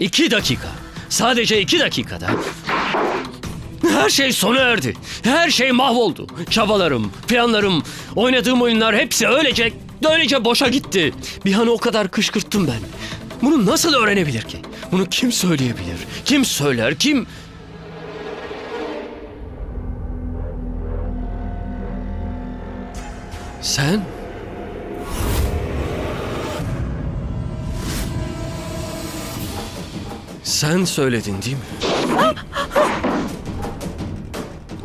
İki dakika. Sadece iki dakikada. Her şey sona erdi. Her şey mahvoldu. Çabalarım, planlarım, oynadığım oyunlar hepsi öylece, öylece boşa gitti. Bir an o kadar kışkırttım ben. Bunu nasıl öğrenebilir ki? Bunu kim söyleyebilir? Kim söyler? Kim... Sen? Sen söyledin değil mi?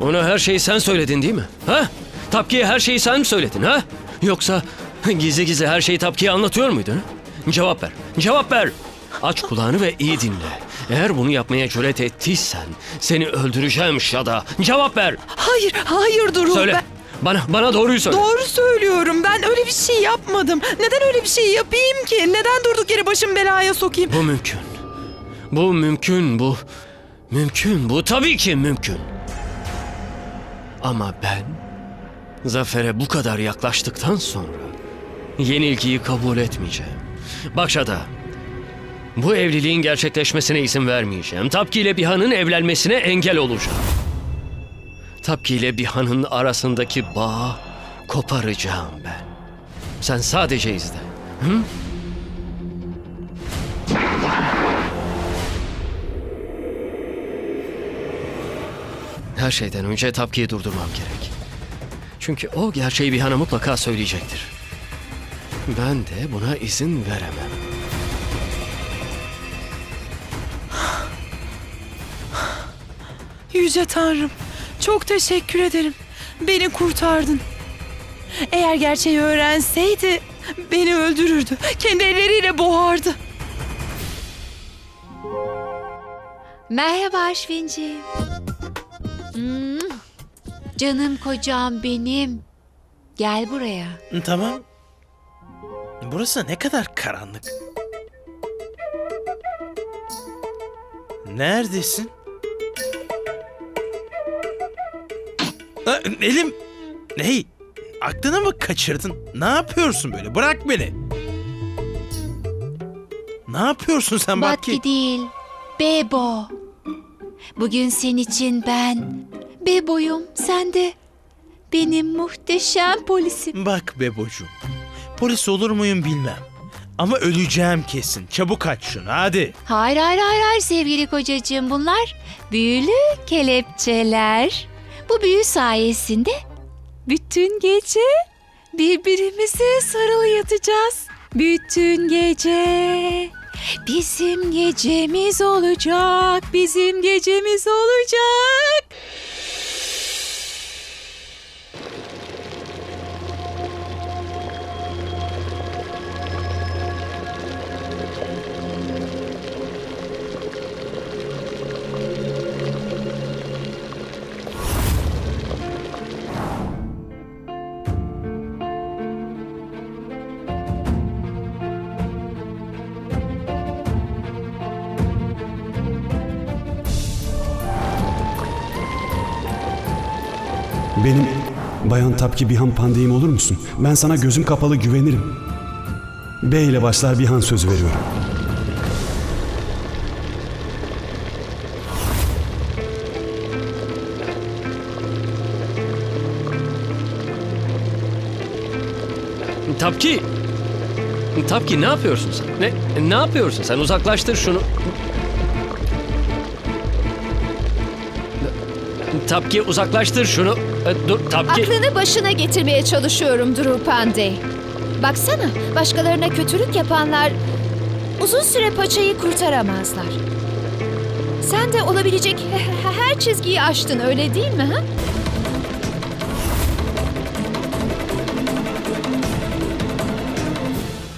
Ona her şeyi sen söyledin değil mi? Ha? Tapkiye her şeyi sen mi söyledin ha? Yoksa gizli gizli her şeyi Tapkiye anlatıyor muydun? Cevap ver. Cevap ver. Aç kulağını ve iyi dinle. Eğer bunu yapmaya cüret ettiysen seni öldüreceğim Şada. Cevap ver. Hayır, hayır Duru. Söyle. Ben Bana bana doğruyu söyle. doğru söylüyorum. Ben öyle bir şey yapmadım. Neden öyle bir şey yapayım ki? Neden durduk yere başım belaya sokayım? Bu mümkün. Bu mümkün. Bu mümkün. Bu tabii ki mümkün. Ama ben zafere bu kadar yaklaştıktan sonra yenilgiyi kabul etmeyeceğim. Bak Şada, bu evliliğin gerçekleşmesine izin vermeyeceğim. Tapki ile Bihan'ın evlenmesine engel olacağım. Tapki ile Bihan'ın arasındaki bağı koparacağım ben. Sen sadece izle. Hı? Her şeyden önce Tapki'yi durdurmam gerek. Çünkü o gerçeği Bihan'a mutlaka söyleyecektir. Ben de buna izin veremem. Yüce Tanrım, çok teşekkür ederim. Beni kurtardın. Eğer gerçeği öğrenseydi beni öldürürdü. Kendi elleriyle boğardı. Merhaba Aşvinci. Hmm, Canım kocam benim. Gel buraya. Tamam. Burası ne kadar karanlık. Neredesin? Aa, elim. Hey, aklını mı kaçırdın? Ne yapıyorsun böyle? Bırak beni. Ne yapıyorsun sen bak ki? Batki değil. Bebo. Bugün senin için ben. Bebo'yum. Sen de. Benim muhteşem polisim. Bak bebocuğum. Polis olur muyum bilmem. Ama öleceğim kesin. Çabuk aç şunu hadi. Hayır hayır hayır hayır sevgili kocacığım. Bunlar büyülü kelepçeler. Bu büyü sayesinde bütün gece birbirimize sarılı yatacağız. Bütün gece bizim gecemiz olacak. Bizim gecemiz olacak. Benim Bayan Tapki Bihan Pandeyim olur musun? Ben sana gözüm kapalı güvenirim. B ile başlar Bihan sözü veriyorum. Tapki! Tapki ne yapıyorsun sen? Ne, ne yapıyorsun sen? Uzaklaştır şunu. Tapki uzaklaştır şunu. E, Dur Tapki. Aklını başına getirmeye çalışıyorum Drew Pandey. Baksana, başkalarına kötülük yapanlar uzun süre paçayı kurtaramazlar. Sen de olabilecek he- he- her çizgiyi aştın öyle değil mi? Ha?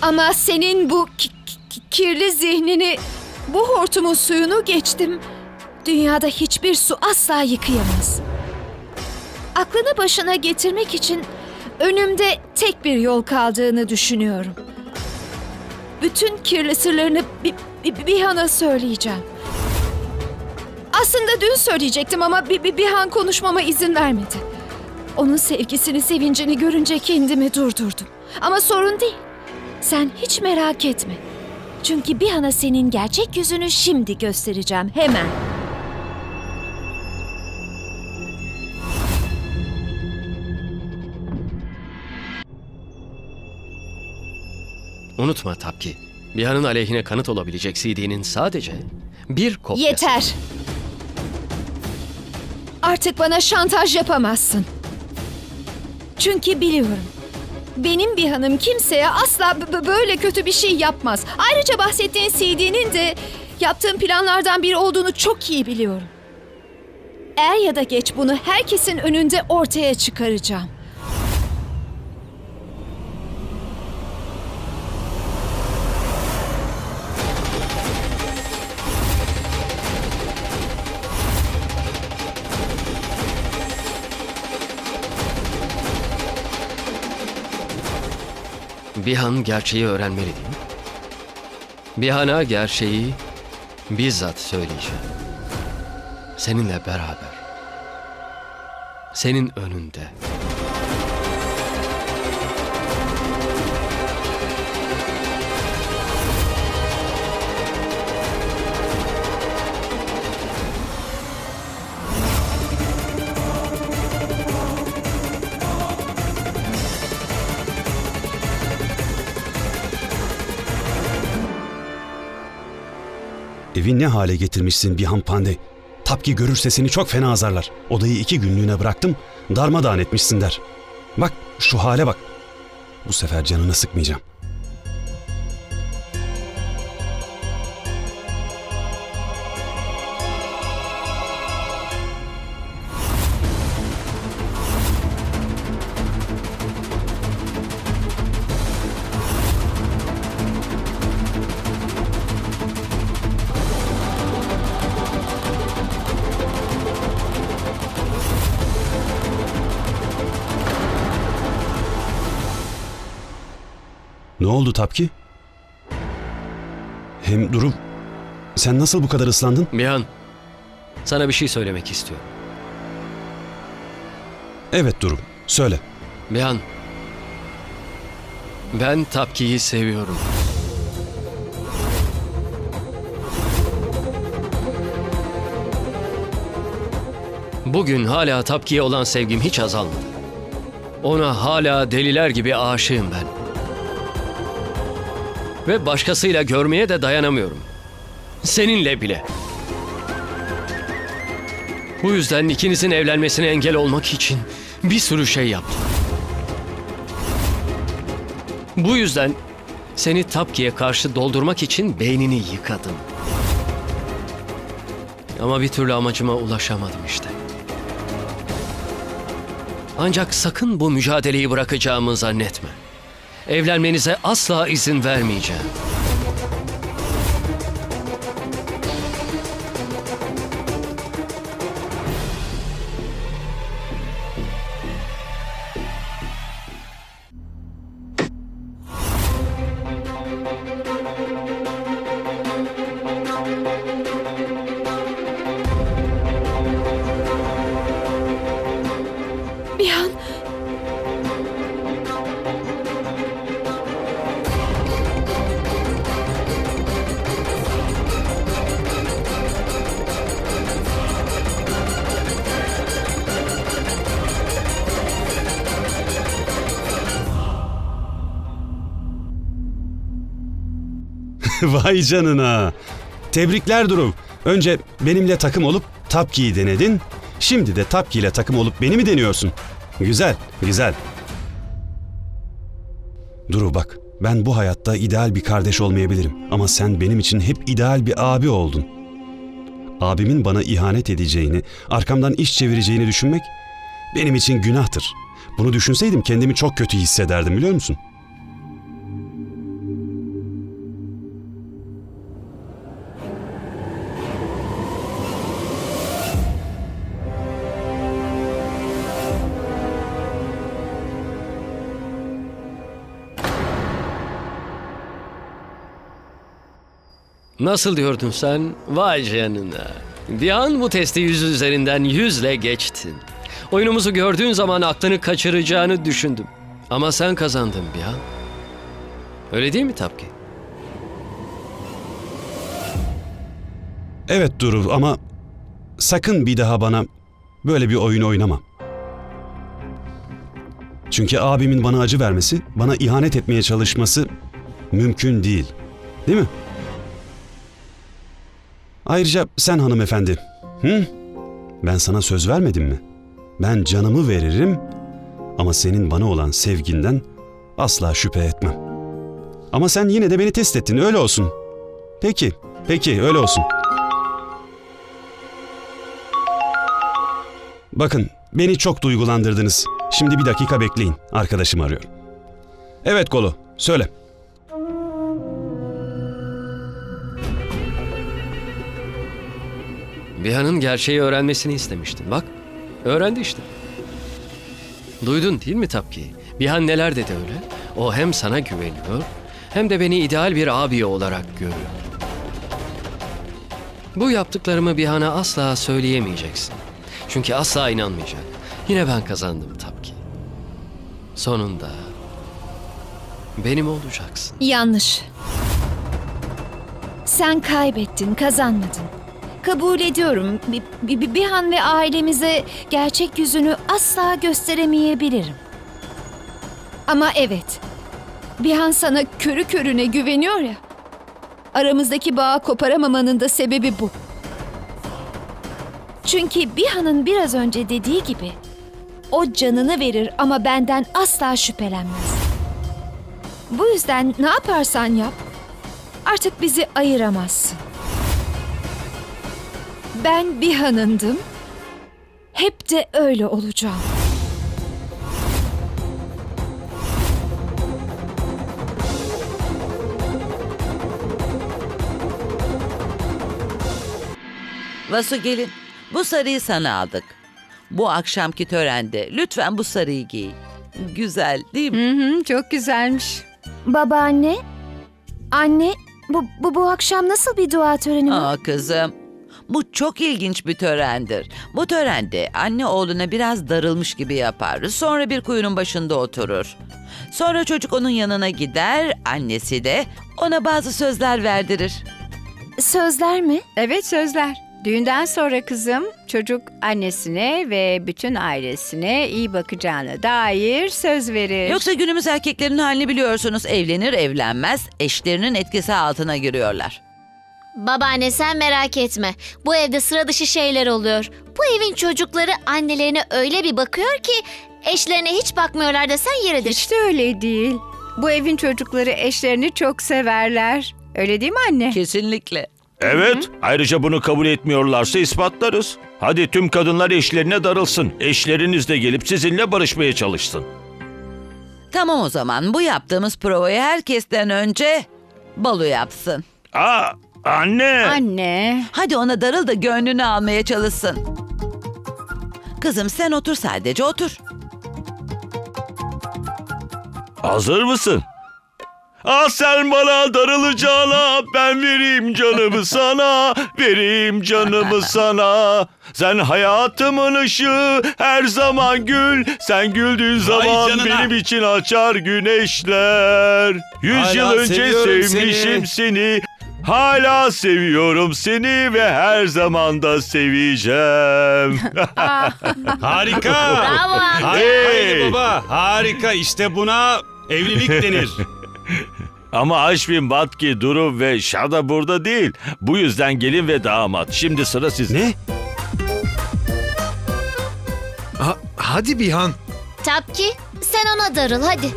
Ama senin bu ki- ki- kirli zihnini, bu hortumun suyunu geçtim. Dünyada hiçbir su asla yıkayamaz. Aklını başına getirmek için önümde tek bir yol kaldığını düşünüyorum. bütün kirli sırlarını bir, bir, Bihan'a söyleyeceğim. Aslında dün söyleyecektim ama bir, bir Bihan konuşmama izin vermedi. Onun sevgisini, sevincini görünce kendimi durdurdum. Ama sorun değil. Sen hiç merak etme. Çünkü Bihan'a senin gerçek yüzünü şimdi göstereceğim hemen. Unutma Tapki. Bihan'ın aleyhine kanıt olabilecek CD'nin sadece bir kopyası. Yeter. Artık bana şantaj yapamazsın. Çünkü biliyorum. Benim bir hanım kimseye asla böyle kötü bir şey yapmaz. Ayrıca bahsettiğin CD'nin de yaptığım planlardan biri olduğunu çok iyi biliyorum. Er ya da geç bunu herkesin önünde ortaya çıkaracağım. Bihan gerçeği öğrenmeli değil mi? Bihan'a gerçeği bizzat söyleyeceğim. Seninle beraber. Senin önünde. Evi ne hale getirmişsin Bihan Pandey? Tapki görürse seni çok fena azarlar. Odayı iki günlüğüne bıraktım, darmadağın etmişsin der. Bak şu hale bak. Bu sefer canını sıkmayacağım. Tapki? Hem Durum, sen nasıl bu kadar ıslandın? Bihan, sana bir şey söylemek istiyorum. Evet Durum, söyle. Bihan, ben Tapki'yi seviyorum. Bugün hala Tapki'ye olan sevgim hiç azalmadı. Ona hala deliler gibi aşığım ben. Ve başkasıyla görmeye de dayanamıyorum. Seninle bile. Bu yüzden ikinizin evlenmesine engel olmak için bir sürü şey yaptım. Bu yüzden seni Tapki'ye karşı doldurmak için beynini yıkadım. Ama bir türlü amacıma ulaşamadım işte. Ancak sakın bu mücadeleyi bırakacağımı zannetme. Evlenmenize asla izin vermeyeceğim. Vay canına. Tebrikler Durum. Önce benimle takım olup Tapki'yi denedin. Şimdi de Tapki ile takım olup beni mi deniyorsun? Güzel, güzel. Duru bak, ben bu hayatta ideal bir kardeş olmayabilirim. Ama sen benim için hep ideal bir abi oldun. Abimin bana ihanet edeceğini, arkamdan iş çevireceğini düşünmek benim için günahtır. Bunu düşünseydim kendimi çok kötü hissederdim biliyor musun? Nasıl diyordun sen? Vay canına. Bir an bu testi yüz üzerinden yüzle geçtin. Oyunumuzu gördüğün zaman aklını kaçıracağını düşündüm. Ama sen kazandın bir an. Öyle değil mi Tapki? Evet Duru ama sakın bir daha bana böyle bir oyun oynama. Çünkü abimin bana acı vermesi, bana ihanet etmeye çalışması mümkün değil. Değil mi? Ayrıca sen hanımefendi, hı? Ben sana söz vermedim mi? Ben canımı veririm ama senin bana olan sevginden asla şüphe etmem. Ama sen yine de beni test ettin, öyle olsun. Peki, peki öyle olsun. Bakın, beni çok duygulandırdınız. Şimdi bir dakika bekleyin. Arkadaşım arıyor. Evet Golo, söyle. Bihan'ın gerçeği öğrenmesini istemiştin. Bak, öğrendi işte. Duydun değil mi Tapki? Bihan neler dedi öyle? O hem sana güveniyor hem de beni ideal bir abi olarak görüyor. Bu yaptıklarımı Bihan'a asla söyleyemeyeceksin. Çünkü asla inanmayacak. Yine ben kazandım Tapki. Sonunda benim olacaksın. Yanlış. Sen kaybettin, kazanmadın. Kabul ediyorum. Bi- Bi- Bihan ve ailemize gerçek yüzünü asla gösteremeyebilirim. Ama evet. Bihan sana körü körüne güveniyor ya. Aramızdaki bağı koparamamanın da sebebi bu. Çünkü Bihan'ın biraz önce dediği gibi o canını verir ama benden asla şüphelenmez. Bu yüzden ne yaparsan yap, artık bizi ayıramazsın. Ben bir hanındım, hep de öyle olacağım. Vasu gelin. Bu sarıyı sana aldık. Bu akşamki törende lütfen bu sarıyı giy. Güzel değil mi? Hı hı, çok güzelmiş. Babaanne, anne, bu, bu, bu akşam nasıl bir dua töreni var? Aa kızım. Bu çok ilginç bir törendir. Bu törende anne oğluna biraz darılmış gibi yapar. Sonra bir kuyunun başında oturur. Sonra çocuk onun yanına gider, annesi de ona bazı sözler verdirir. Sözler mi? Evet sözler. Düğünden sonra kızım çocuk annesine ve bütün ailesine iyi bakacağına dair söz verir. Yoksa günümüz erkeklerin halini biliyorsunuz. Evlenir evlenmez eşlerinin etkisi altına giriyorlar. Babaanne sen merak etme. Bu evde sıra dışı şeyler oluyor. Bu evin çocukları annelerine öyle bir bakıyor ki eşlerine hiç bakmıyorlar desen yeridir. Hiç de öyle değil. Bu evin çocukları eşlerini çok severler. Öyle değil mi anne? Kesinlikle. Evet, ayrıca bunu kabul etmiyorlarsa ispatlarız. Hadi tüm kadınlar eşlerine darılsın. Eşleriniz de gelip sizinle barışmaya çalışsın. Tamam o zaman bu yaptığımız provayı herkesten önce Balu yapsın. Aa, anne! Anne. Hadi ona darıl da gönlünü almaya çalışsın. Kızım sen otur sadece otur. Hazır mısın? Ah sen bana darılacağına ben vereyim canımı sana, vereyim canımı sana. Sen hayatımın ışığı, her zaman gül. Sen güldüğün zaman canına. benim için açar güneşler. Yüz Hala yıl önce seviyorum sevmişim seni. seni. Hala seviyorum seni ve her zaman da seveceğim. Harika! Bravo. Hey! Haydi baba, harika. İşte buna evlilik denir. Ama Aşvin, Batki, Duru ve Şada burada değil. Bu yüzden gelin ve damat. Şimdi sıra sizde. ne? Ha- hadi Bihan. Tapki sen ona darıl hadi.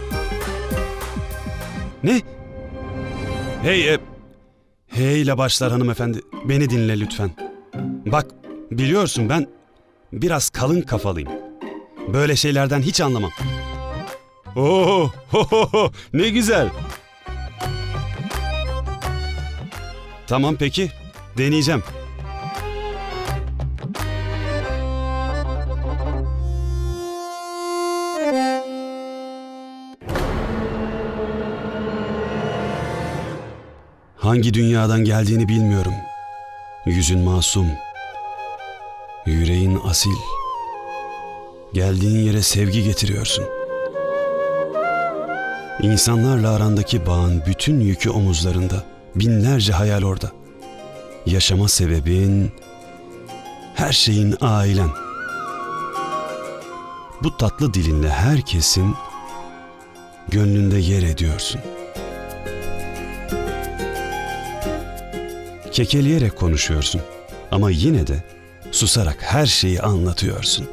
Ne? Hey, e, hey ile başlar hanımefendi. Beni dinle lütfen. Bak, biliyorsun ben biraz kalın kafalıyım. Böyle şeylerden hiç anlamam. Oo, ho, ho, ho, ne güzel. Tamam peki, deneyeceğim. Hangi dünyadan geldiğini bilmiyorum. Yüzün masum. Yüreğin asil. Geldiğin yere sevgi getiriyorsun. İnsanlarla arandaki bağın bütün yükü omuzlarında. Binlerce hayal orada. Yaşama sebebin, her şeyin ailen. Bu tatlı dilinle herkesin gönlünde yer ediyorsun. Kekeleyerek konuşuyorsun ama yine de susarak her şeyi anlatıyorsun.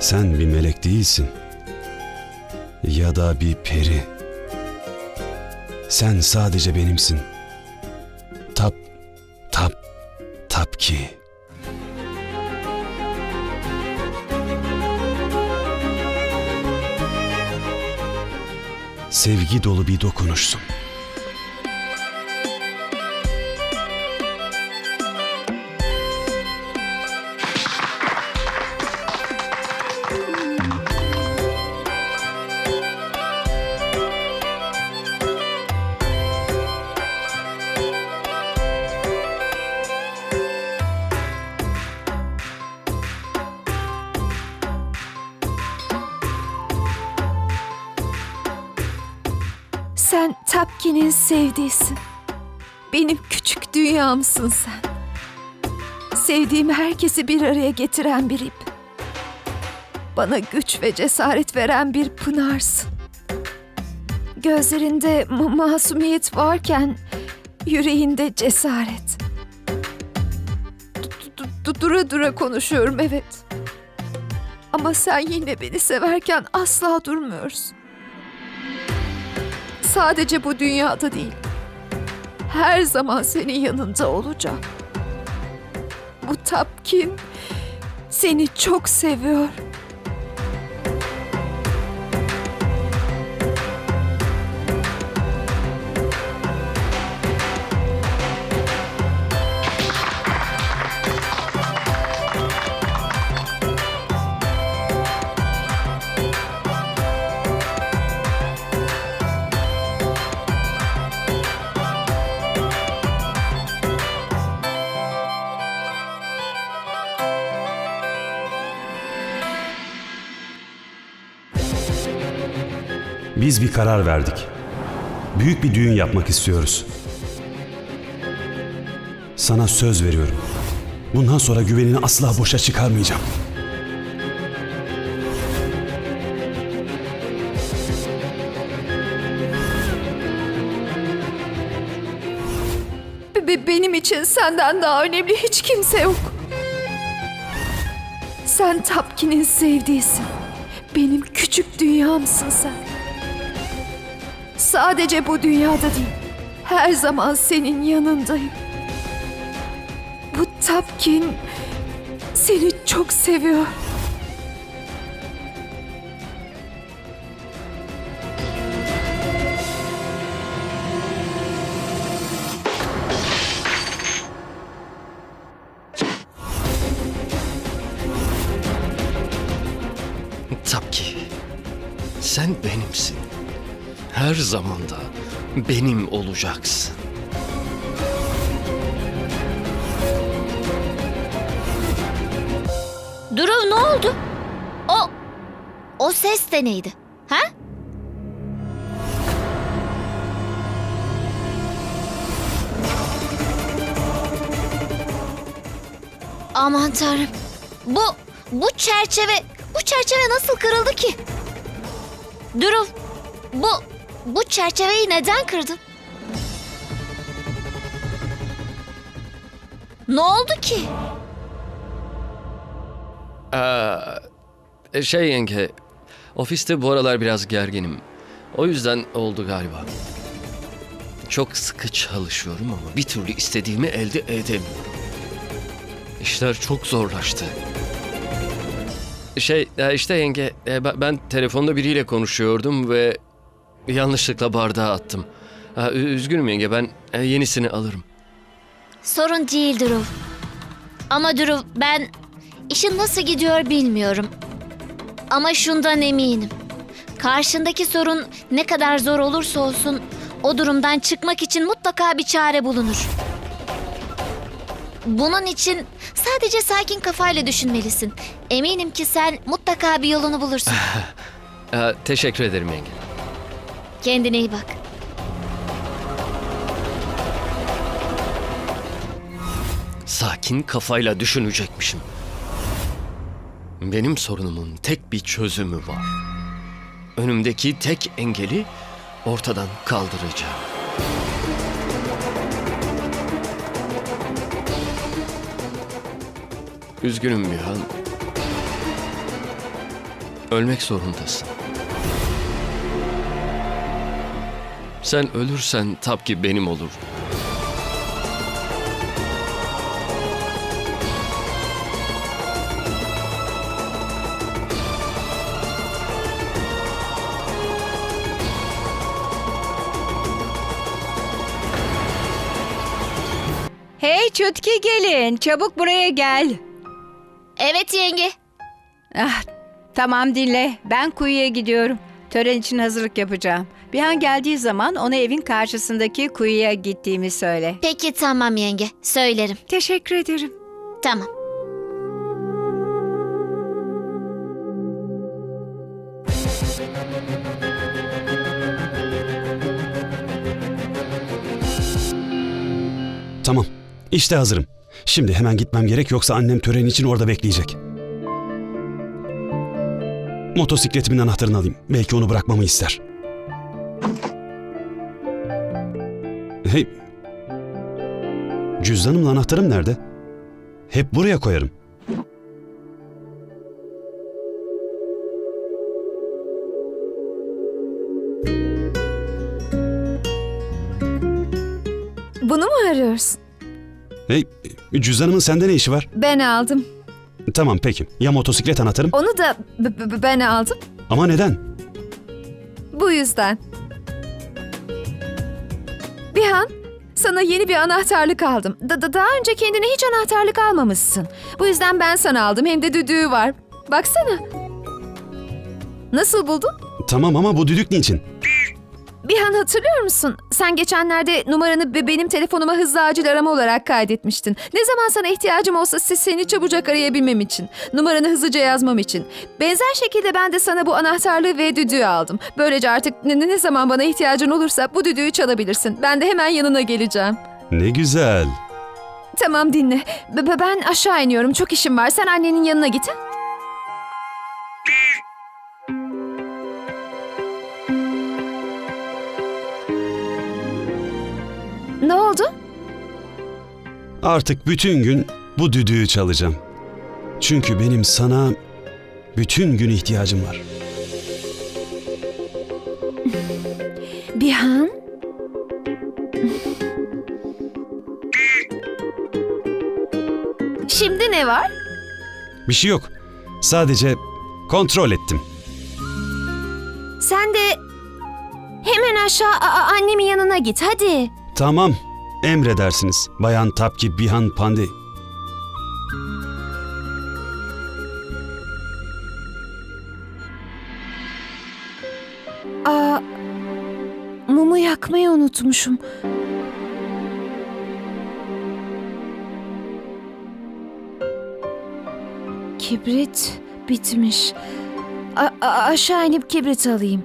Sen bir melek değilsin ya da bir peri. Sen sadece benimsin. Tap, tap, tap ki. Sevgi dolu bir dokunuşsun. Sevdiğisin. Benim küçük dünyamsın sen. Sevdiğim herkesi bir araya getiren bir ip. Bana güç ve cesaret veren bir pınarsın. Gözlerinde ma- masumiyet varken yüreğinde cesaret. Du- Dura dura konuşuyorum evet. Ama sen yine beni severken asla durmuyorsun. Sadece bu dünyada değil. Her zaman senin yanında olacağım. Bu Tapkin seni çok seviyor. Biz bir karar verdik. Büyük bir düğün yapmak istiyoruz. Sana söz veriyorum. Bundan sonra güvenini asla boşa çıkarmayacağım. Be- be- benim için senden daha önemli hiç kimse yok. Sen Tapkin'in sevdiğisin. Benim küçük dünyamsın sen. Sadece bu dünyada değil. Her zaman senin yanındayım. Bu Tapkin seni çok seviyor. Her zaman da benim olacaksın. Duru ne oldu? O... O ses de neydi? Ha? Aman tanrım. Bu... Bu çerçeve... Bu çerçeve nasıl kırıldı ki? Duru... Bu... Bu çerçeveyi neden kırdın? Ne oldu ki? Ee, şey yenge, ofiste bu aralar biraz gerginim. O yüzden oldu galiba. Çok sıkı çalışıyorum ama bir türlü istediğimi elde edemiyorum. İşler çok zorlaştı. Şey e, işte yenge e, ben- ben telefonda biriyle konuşuyordum ve yanlışlıkla bardağı attım. Ü- Üzgünüm yenge ben e, yenisini alırım. Sorun değil Drew. Ama Drew ben işin nasıl gidiyor bilmiyorum. Ama şundan eminim. Karşındaki sorun ne kadar zor olursa olsun O durumdan çıkmak için mutlaka bir çare bulunur. Bunun için sadece sakin kafayla düşünmelisin. Eminim ki sen mutlaka bir yolunu bulursun. Teşekkür ederim yenge. Kendine iyi bak. Sakin kafayla düşünecekmişim. Benim sorunumun tek bir çözümü var. Önümdeki tek engeli ortadan kaldıracağım. Üzgünüm Mihan. Ölmek zorundasın. Sen ölürsen Tapki benim olur. Hey Çutki gelin. Çabuk buraya gel. Evet yenge. Ah, tamam dinle. Ben kuyuya gidiyorum. Tören için hazırlık yapacağım. Bir an geldiği zaman ona evin karşısındaki kuyuya gittiğimi söyle. Peki tamam yenge. Söylerim. Teşekkür ederim. Tamam. Tamam. İşte hazırım. Şimdi hemen gitmem gerek yoksa annem tören için orada bekleyecek. Motosikletimin anahtarını alayım. Belki onu bırakmamı ister. Hey. Cüzdanımla anahtarım nerede? Hep buraya koyarım. Bunu mu arıyorsun? Hey, cüzdanımın sende ne işi var? Ben aldım. Tamam peki. Ya motosiklet anahtarım? Onu da b- b- ben aldım. Ama neden? Bu yüzden. Bihan, sana yeni bir anahtarlık aldım. Da- da- daha önce kendine hiç anahtarlık almamışsın. Bu yüzden ben sana aldım. Hem de düdüğü var. Baksana. Nasıl buldun? Tamam ama bu düdük niçin? Bihan hatırlıyor musun? Sen geçenlerde numaranı be- benim telefonuma hızlı acil arama olarak kaydetmiştin. Ne zaman sana ihtiyacım olsa se- seni çabucak arayabilmem için. Numaranı hızlıca yazmam için. Benzer şekilde ben de sana bu anahtarlığı ve düdüğü aldım. Böylece artık ne, ne zaman bana ihtiyacın olursa bu düdüğü çalabilirsin. Ben de hemen yanına geleceğim. Ne güzel. Tamam dinle. Be- ben aşağı iniyorum. Çok işim var. Sen annenin yanına git. ha? Artık bütün gün bu düdüğü çalacağım. Çünkü benim sana bütün gün ihtiyacım var. Bihan? Şimdi ne var? Bir şey yok. Sadece kontrol ettim. Sen de hemen aşağı a- a- annemin yanına git hadi. Tamam. Emredersiniz. Bayan Tapki Bihan Pandey. Aa, mumu yakmayı unutmuşum. Kibrit bitmiş. A- a- aşağı inip kibrit alayım.